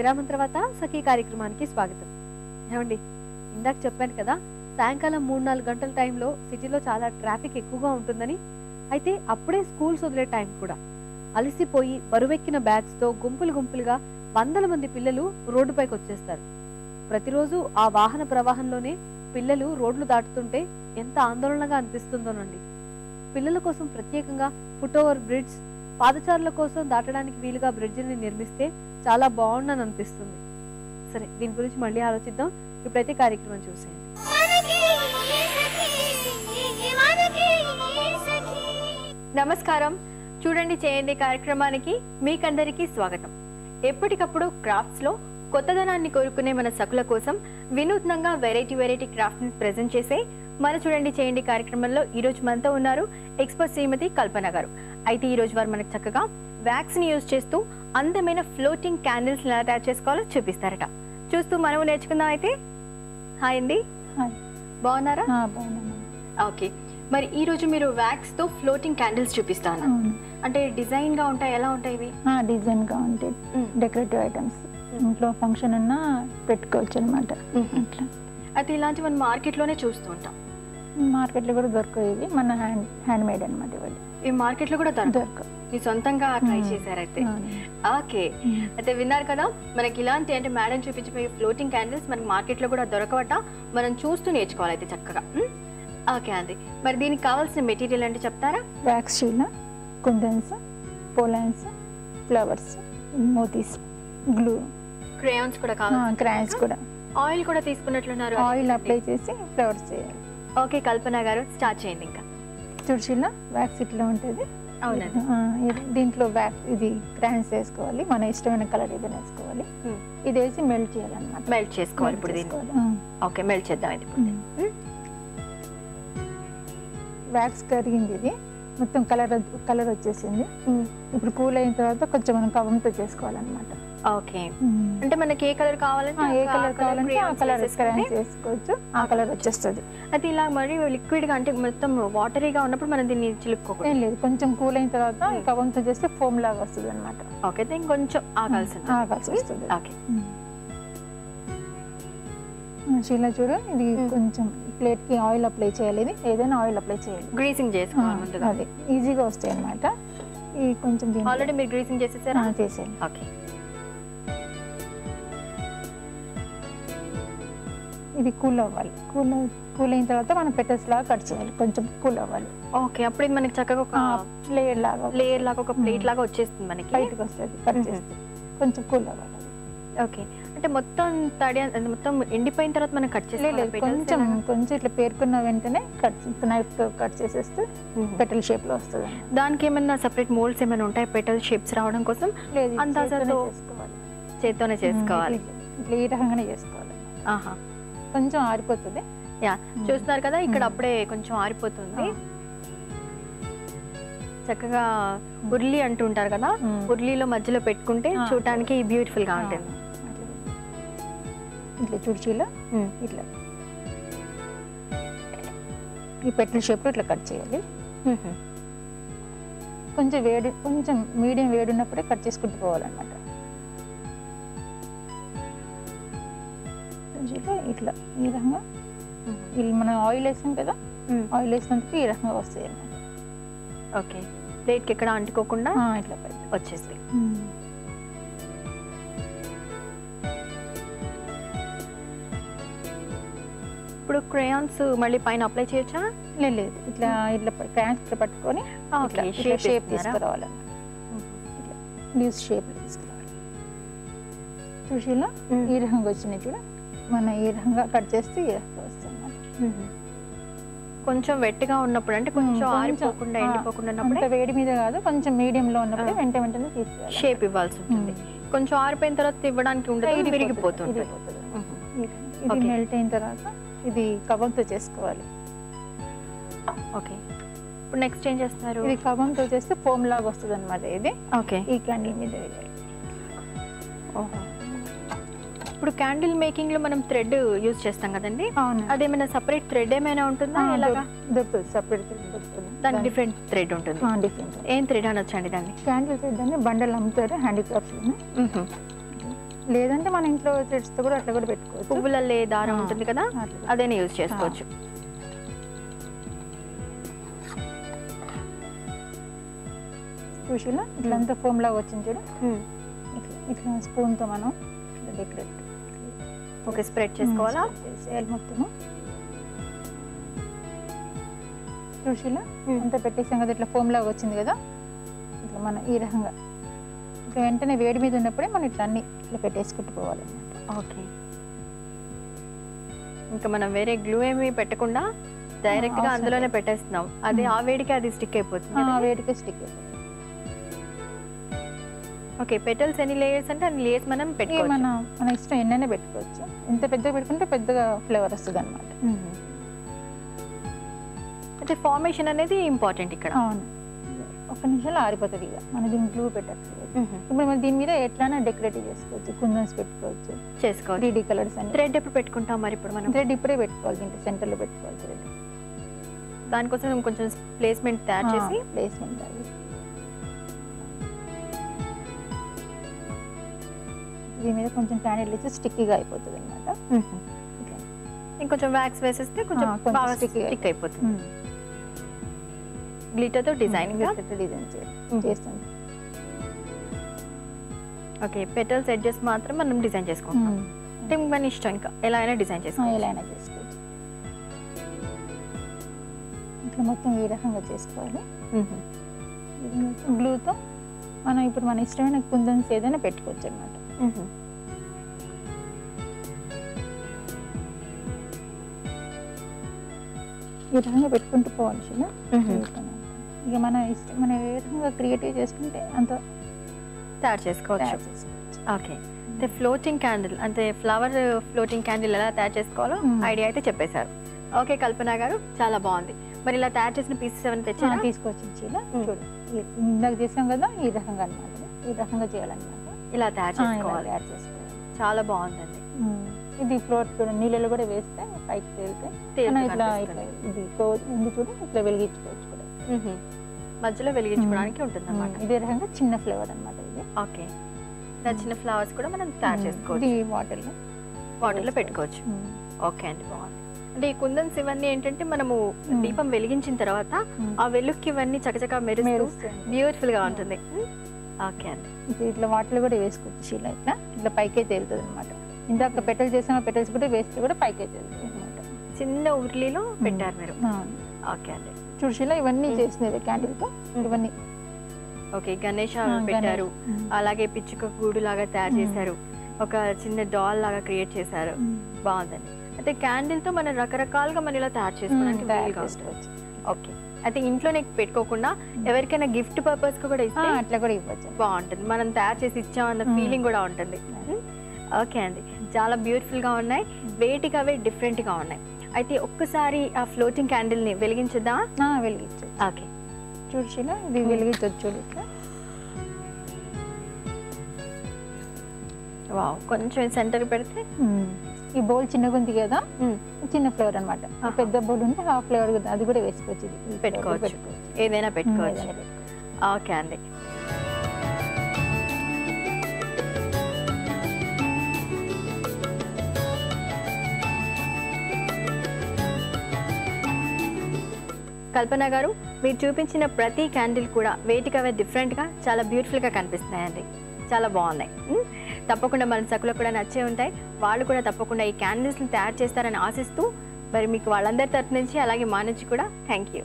విరామం తర్వాత సఖీ కార్యక్రమానికి స్వాగతం. ఏమండి ఇందాక చెప్పాను కదా సాయంకాలం మూడు నాలుగు గంటల టైంలో సిటీలో చాలా ట్రాఫిక్ ఎక్కువగా ఉంటుందని. అయితే అప్పుడే స్కూల్స్ వదిలే టైం కూడా. అలసిపోయి బరువెక్కిన బ్యాగ్స్తో గుంపులు గుంపులుగా వందల మంది పిల్లలు రోడ్డుపైకి వచ్చేస్తారు. ప్రతిరోజు ఆ వాహన ప్రవాహంలోనే పిల్లలు రోడ్లు దాటుతుంటే ఎంత ఆందోళనగా అనిపిస్తుందోనండి. పిల్లల కోసం ప్రత్యేకంగా ఫుట్ ఓవర్ బ్రిడ్జ్ పాదచారుల కోసం దాటడానికి వీలుగా బ్రిడ్జిని నిర్మిస్తే చాలా బాగున్నాను అనిపిస్తుంది. సరే దీని గురించి మళ్ళీ ఆలోచిద్దాం. ఇప్పుడైతే కార్యక్రమం చూసేయండి. నమస్కారం. చూడండి చేయండి కార్యక్రమానికి మీకందరికీ స్వాగతం. ఎప్పటికప్పుడు క్రాఫ్ట్స్లో కొత్తదనాన్ని కోరుకునే మన సకుల కోసం వినూత్నంగా వెరైటీ వెరైటీ క్రాఫ్ట్ని ప్రెజెంట్ చేసే మన చూడండి చేయండి కార్యక్రమంలో ఈ రోజు మనతో ఉన్నారు ఎక్స్పర్ట్ శ్రీమతి కల్పన గారు. అయితే ఈ రోజు వారు మనకు చక్కగా వ్యాక్స్ని యూజ్ చేస్తూ అందమైన ఫ్లోటింగ్ క్యాండిల్స్ ఎలా తయారు చేసుకోవాలో చూపిస్తారట. చూస్తూ మనం నేర్చుకుందాం అయితే. హాయ్ అండి. హాయ్. బాగున్నారా? ఓకే. మరి ఈ రోజు మీరు వ్యాక్స్తో ఫ్లోటింగ్ క్యాండిల్స్ చూపిస్తాను. అంటే డిజైన్గా ఉంటాయి? ఎలా ఉంటాయి ఇవి? డిజైన్గా ఉంటాయి. Decorative items. ఇంట్లో ఫంక్షన్ ఉన్నా పెట్టుకోవచ్చు అనమాట అట్లా. అయితే ఇలాంటి మనం మార్కెట్లోనే చూస్తూ ఉంటాం. మార్కెట్లో కూడా దొరకవు ఇవి. మన హ్యాండ్ హ్యాండ్ మేడ్ అనమాట ఇవి. ఈ మార్కెట్లో కూడా దొరకదు మీ సొంతంగా ట్రై. చేశారైతే. ఓకే. అయితే విన్నారు కదా మనకి ఇలాంటి అంటే మేడం చూపించిపోయే ఫ్లోటింగ్ క్యాండిల్స్ మనకి మార్కెట్లో కూడా దొరకవట. మనం చూస్తూ నేర్చుకోవాలి అయితే చక్కగా? ఓకే అండి. మరి దీనికి కావాల్సిన మెటీరియల్ అంటే చెప్తారా? వ్యాక్స్ షీల కుందన్స్ పోలాన్స్ ఫ్లవర్స్ మోతీస్ గ్లూ. క్రేయాన్స్ కూడా కావాలి. క్రాన్స్ కూడా. ఆయిల్ కూడా తీసుకున్నట్లున్నారు ఆయిల్ అప్లై చేసి ఫ్లవర్స్ చేయాలి. ఓకే కల్పన గారు స్టార్ట్ చేయండి ఇంకా. తుడిచిల వ్యాక్స్ ఇట్లా ఉంటుంది. ఇది- దీంట్లో వ్యాక్స్ ఇది క్రాన్స్ వేసుకోవాలి మన ఇష్టమైన కలర్ ఏదైనా వేసుకోవాలి. ఇది వేసి మెల్ట్ చేయాలన్నమాట. మెల్ట్ చేసుకోవాలి ఇప్పుడు ఓకే మెల్ట్ చేద్దాం ఇది? వ్యాక్స్ కరిగింది ఇది. మొత్తం కలర్ కలర్ వచ్చేసింది. ఇప్పుడు కూల్ అయిన తర్వాత కొంచెం మనం కవంతో చేసుకోవాలన్నమాట. ఓకే. అంటే మనకి ఏ కలర్ కావాలంటే ఆ, ఏ కలర్ కావాలంటే ఆ కలర్ వేసుకోవచ్చు ఆ కలర్ వచ్చేస్తుంది. అయితే ఇలా మరి లిక్విడ్గా అంటే మొత్తం వాటరీగా ఉన్నప్పుడు మనం దీన్ని చిలుక్కోకూడదు. లేదు కొంచెం కూల్ అయిన తర్వాత Hmm. కవంతో చేస్తే ఫోమ్ లాగా వస్తుంది అనమాట ఓకే అయితే ఇంకొంచెం ఆగాల్సి. ఆగాల్సి వస్తుంది. ఓకే. షీలా చూడు ఇది. కొంచెం ప్లేట్కి ఆయిల్ అప్లై చేయాలి ఇది ఏదైనా ఆయిల్ అప్లై చేయాలి. గ్రీసింగ్ చేసుకోవాలి అదే ఈజీగా వస్తాయి అనమాట ఈ కొంచెం ఆల్రెడీ మీరు గ్రీసింగ్ చేసేసారా? ఆ, చేసేయాలి ఓకే. ఇది కూల్ అవ్వాలి కూల్ కూల్ అయిన తర్వాత మనం పెటల్స్ లాగా కట్ చేయాలి. కొంచెం కూల్ అవ్వాలి ఓకే అప్పుడు ఇది మనకి చక్కగా ఒక లేయర్ లాగా లేయర్ లాగా ఒక ప్లేట్. లాగా వచ్చేస్తుంది మనకి. బయటకు వస్తుంది కట్. చేస్తే కొంచెం కూల్ అవ్వాలి ఓకే అంటే మొత్తం తడి మొత్తం ఎండిపోయిన తర్వాత మనం కట్ లేదు కొంచెం కొంచెం ఇట్లా పేర్కొన్న వెంటనే కట్ నైఫ్తో కట్ చేసేస్తే పెటల్ షేప్లో వస్తుంది. దానికి ఏమైనా సెపరేట్ మోల్డ్స్ ఏమైనా ఉంటాయి? పెటల్ షేప్స్ రావడం కోసం? అందాజతో చేత్తోనే చేసుకోవాలి. చేత్తోనే చేసుకోవాలి. ఇట్లా- ఇట్లా ఈ రకంగానే చేసుకోవాలి. ఆహా. కొంచెం ఆరిపోతుంది యా చూస్తున్నారు కదా ఇక్కడ Hmm. అప్పుడే కొంచెం ఆరిపోతుంది చక్కగా ఉర్లి అంటుంటారు కదా ఉమ్. ఉర్లీలో మధ్యలో పెట్టుకుంటే ఆ. చూడటానికి బ్యూటిఫుల్గా ఉంటుంది. ఇట్లా చుడిచీలో. ఇట్లా ఈ పెట్ల షేప్లో ఇట్లా కట్ చేయాలి మ్మ్. కొంచెం వేడి కొంచెం మీడియం వేడి ఉన్నప్పుడే కట్ చేసుకుంటూ పోవాలన్నమాట చుడిచీలో ఇట్లా ఈ రకంగా. ఇది మనం ఆయిల్ వేసాం కదా. ఆయిల్ వేసినందుకు ఈ రకంగా వస్తాయి అన్నమాట. ఓకే. ప్లేట్కి ఎక్కడ అంటుకోకుండా ఇట్లా వచ్చేసి ఇప్పుడు క్రేయాన్స్ మళ్ళీ పైన అప్లై చేయొచ్చా? లేదు లేదు. ఇట్లా ఇట్లా క్రాన్స్ ఇట్లా పట్టుకొని షేప్ లూజ్ షేప్ తీసుకురావాలి. చూసిలా ఈ రకంగా వచ్చినాయి చూడ మన ఈ రకంగా కట్ చేస్తే ఈ వస్తుంది కొంచెం వెట్టిగా ఉన్నప్పుడు అంటే కొంచెం ఆరిపోకుండా ఎండిపోకుండా ఉన్నప్పుడే వేడి మీద కాదు కొంచెం మీడియం లో ఉన్నప్పుడే. వెంట వెంటనే తీసేయాలి. షేప్ ఇవ్వాల్సి ఉంటుంది కొంచెం ఆరిపోయిన తర్వాత ఇవ్వడానికి ఉండదు విరిగిపోతుంది. ఇది. మెల్ట్ అయిన తర్వాత ఇది కవంతో చేసుకోవాలి. ఓకే. ఇప్పుడు నెక్స్ట్ ఏం చేస్తున్నారు? ఇది కవంతో చేస్తే ఫోమ్ లాగా వస్తుంది అనమాట ఇది. ఓకే. ఈ క్యాండిల్ మీద వేయాలి. ఇప్పుడు క్యాండిల్ మేకింగ్లో మనం థ్రెడ్ యూజ్ చేస్తాం కదండి? అవును. అదేమైనా సపరేట్ థ్రెడ్ ఏమైనా ఉంటుందా? ఎలాగా? దొరుకుతుంది. సపరేట్ దొరుకుతుంది. దానికి డిఫరెంట్ థ్రెడ్ ఉంటుంది. డిఫరెంట్ ఏం థ్రెడ్ అనొచ్చండి దాన్ని? క్యాండిల్ థ్రెడ్ అని బండలు అమ్ముతారు హ్యాండిక్రాఫ్ట్ లేదంటే మన ఇంట్లో థ్రెడ్స్తో కూడా అట్లా కూడా పెట్టుకోవచ్చు. పువ్వులల్లే దారం. ఉంటుంది కదా? అదేనే యూజ్ చేసుకోవచ్చు. చూసిలా ఇట్లంతా ఫోమ్ లాగా వచ్చింది చూడు. ఇట్లా ఇట్లా స్పూన్తో మనం డెకరేట్ ఓకే స్ప్రెడ్ చేసుకోవాలా చేసేయాలి మొత్తము చూసిలా. అంతా పెట్టేసాం కదా ఇట్లా ఫోమ్ లాగా వచ్చింది కదా? ఇట్లా మనం ఈ రకంగా. ఇట్లా వెంటనే వేడి మీద ఉన్నప్పుడే మనం ఇట్లా అన్ని ఇట్లా పెట్టేసుకుంటూ పోవాలన్నమాట ఓకే ఇంకా మనం వేరే గ్లూ ఏమి పెట్టకుండా డైరెక్ట్గా అవసరం అందులోనే. పెట్టేస్తున్నాం. అదే మ్మ్. ఆ వేడికి అది స్టిక్ అయిపోతుంది ఆ? వేడికే స్టిక్ అయిపోతుంది. ఓకే పెటల్స్ ఎన్ని లేయర్స్ అంటే అన్ని లేయర్స్ మనం పెట్టుకోవచ్చు. మన మన ఇష్టం ఎన్నైనా పెట్టుకోవచ్చు. ఎంత పెద్దగా పెట్టుకుంటే పెద్దగా ఫ్లేవర్ వస్తుంది అనమాట. అంటే ఫార్మేషన్ అనేది ఇంపార్టెంట్ ఇక్కడ. అవును. ఒక నిమిషంలో ఆరిపోతుంది ఇక. మన దీన్ని గ్లూ మ్మ్. ఇప్పుడు మనం దీని మీద ఎట్లైనా డెకరేటివ్ చేసుకోవచ్చు. కుందన్స్ పెట్టుకోవచ్చు. చేసుకోవచ్చు. త్రీ కలర్స్ అన్ని థ్రెడ్ ఎప్పుడు పెట్టుకుంటాం మరి ఇప్పుడు మనం? థ్రెడ్ ఇప్పుడే పెట్టుకోవాలి. దీంట్లో సెంటర్లో పెట్టుకోవాలి థ్రెడ్ దానికోసం కొంచెం ప్లేస్మెంట్ తయారు చేసి? ప్లేస్మెంట్ అది దీని మీద కొంచెం క్యాండిల్ ఇచ్చి స్టిక్కీగా అయిపోతుంది అనమాట ఇంకొంచెం వ్యాక్స్ వేసేస్తే కొంచెం బాగా స్టిక్ అయిపోతుంది. గ్లిటర్తో డిజైనింగ్ డిజైన్ చేస్తుంది. ఓకే పెటల్స్ ఎడ్జెస్ మాత్రం మనం డిజైన్ చేసుకుంటాం. అంటే మన ఇష్టం ఇంకా. ఎలా అయినా డిజైన్ ఆ, చేసుకోవచ్చు. ఎలా అయినా చేసుకోవచ్చు. ఇట్లా మొత్తం ఈ రకంగా చేసుకోవాలి. గ్లూతో మనం ఇప్పుడు మన ఇష్టమైన కుందన్స్ ఏదైనా పెట్టుకోవచ్చు అనమాట ఈ రకంగా పెట్టుకుంటూ పోవాలి చిన్న. ఇక మన ఇష్టం మనం ఏ రకంగా క్రియేటివ్ చేసుకుంటే అంత తయారు చేసుకోవచ్చు. ఓకే. అంటే ఫ్లోటింగ్ క్యాండిల్ అంటే ఫ్లవర్ ఫ్లోటింగ్ క్యాండిల్ ఎలా తయారు చేసుకోవాలో. ఐడియా అయితే చెప్పేశారు. ఓకే కల్పన గారు చాలా బాగుంది. మరి ఇలా తయారు చేసిన పీసెస్ ఏమైనా ఆ, తెచ్చారా? తీసుకొచ్చి మ్మ్. చూడు. ఇందాక చేసాం కదా ఈ రకంగా అనమాట ఈ రకంగా చేయాలన్నమాట. ఇలా తయారు చేసుకోవాలి. తయారు చేసుకోవాలి. చాలా బాగుందండి. మ్మ్. ఇది ఫ్లోట్ కూడా నీళ్ళలో కూడా వేస్తే పైకి తేలితే ఇట్లా ఇది ఉంది చూడు ఇట్లా వెలిగించుకోవచ్చు కూడా. మధ్యలో వెలిగించుకోవడానికి ఉంటుంది అనమాట మ్మ్. ఇదే రకంగా చిన్న ఫ్లేవర్ అన్నమాట ఇది. ఓకే. ఇలా చిన్న ఫ్లవర్స్ కూడా మనం తయారు. చేసుకోవచ్చు. ఇది వాటర్లో వాటర్లో పెట్టుకోవచ్చు ఓకే అండి బాగుంది. అంటే ఈ కుందన్స్ ఇవన్నీ ఏంటంటే మనము. దీపం వెలిగించిన తర్వాత ఆ వెలుక్కి ఇవన్నీ చకచకా మెరుస్తూ బ్యూటిఫుల్గా ఉంటుంది. ఓకే అండి. ఇట్లా వాటర్ కూడా వేసుకోవచ్చు శీల ఇట్లా. ఇట్లా పైకే తేలుతుంది అనమాట ఇందాక పెటల్స్ చేసిన పెటల్స్ కూడా వేస్తే కూడా పైకే తేలుతుంది అనమాట చిన్న ఉర్లీలో పెట్టారు మీరు. ఓకే అండి. చూడు శీల ఇవన్నీ మ్మ్. చేసినవి క్యాండిల్తో ఇవన్నీ. ఓకే గణేష్ పెట్టారు. అలాగే పిచ్చుక గూడు లాగా తయారు. చేశారు. ఒక చిన్న డాల్ లాగా క్రియేట్ చేశారు. బాగుందండి. అయితే క్యాండిల్తో మనం రకరకాలుగా మనం ఇలా తయారు చేసుకోవడానికి ఓకే. అయితే ఇంట్లోనే పెట్టుకోకుండా ఎవరికైనా గిఫ్ట్ పర్పస్ కూడా ఇస్తే అట్లా కూడా ఇవ్వచ్చు. బాగుంటుంది. మనం తయారు చేసి ఇచ్చామన్న. ఫీలింగ్ కూడా ఉంటుంది. ఓకే అండి. చాలా బ్యూటిఫుల్గా ఉన్నాయి. వేటికి అవే డిఫరెంట్గా ఉన్నాయి. అయితే ఒక్కసారి ఆ ఫ్లోటింగ్ క్యాండిల్ని వెలిగించుదా? ఆ, వెలిగించవచ్చు ఓకే శీల ఇది వెలిగించవచ్చు ఇట్లా. వావ్ కొంచెం సెంటర్ పెడితే ఈ బౌల్ చిన్నగా ఉంది కదా. చిన్న ఫ్లేవర్ అనమాట. పెద్ద బౌల్ ఉంటే హాఫ్ ఫ్లేవర్ అది కూడా వేసుకోవచ్చు ఇది. పెట్టుకోవచ్చు. ఏదైనా పెట్టుకోవచ్చు. ఓకే అండి. కల్పన గారు మీరు చూపించిన ప్రతి క్యాండిల్ కూడా వేటికవే డిఫరెంట్గా చాలా బ్యూటిఫుల్గా కనిపిస్తున్నాయండి. చాలా బాగున్నాయి. తప్పకుండా మన సకులకు కూడా నచ్చే ఉంటాయి. వాళ్ళు కూడా తప్పకుండా ఈ క్యాండిల్స్ని తయారు చేస్తారని ఆశిస్తూ మరి మీకు వాళ్ళందరి తరఫు నుంచి అలాగే మా నుంచి కూడా థ్యాంక్ యూ.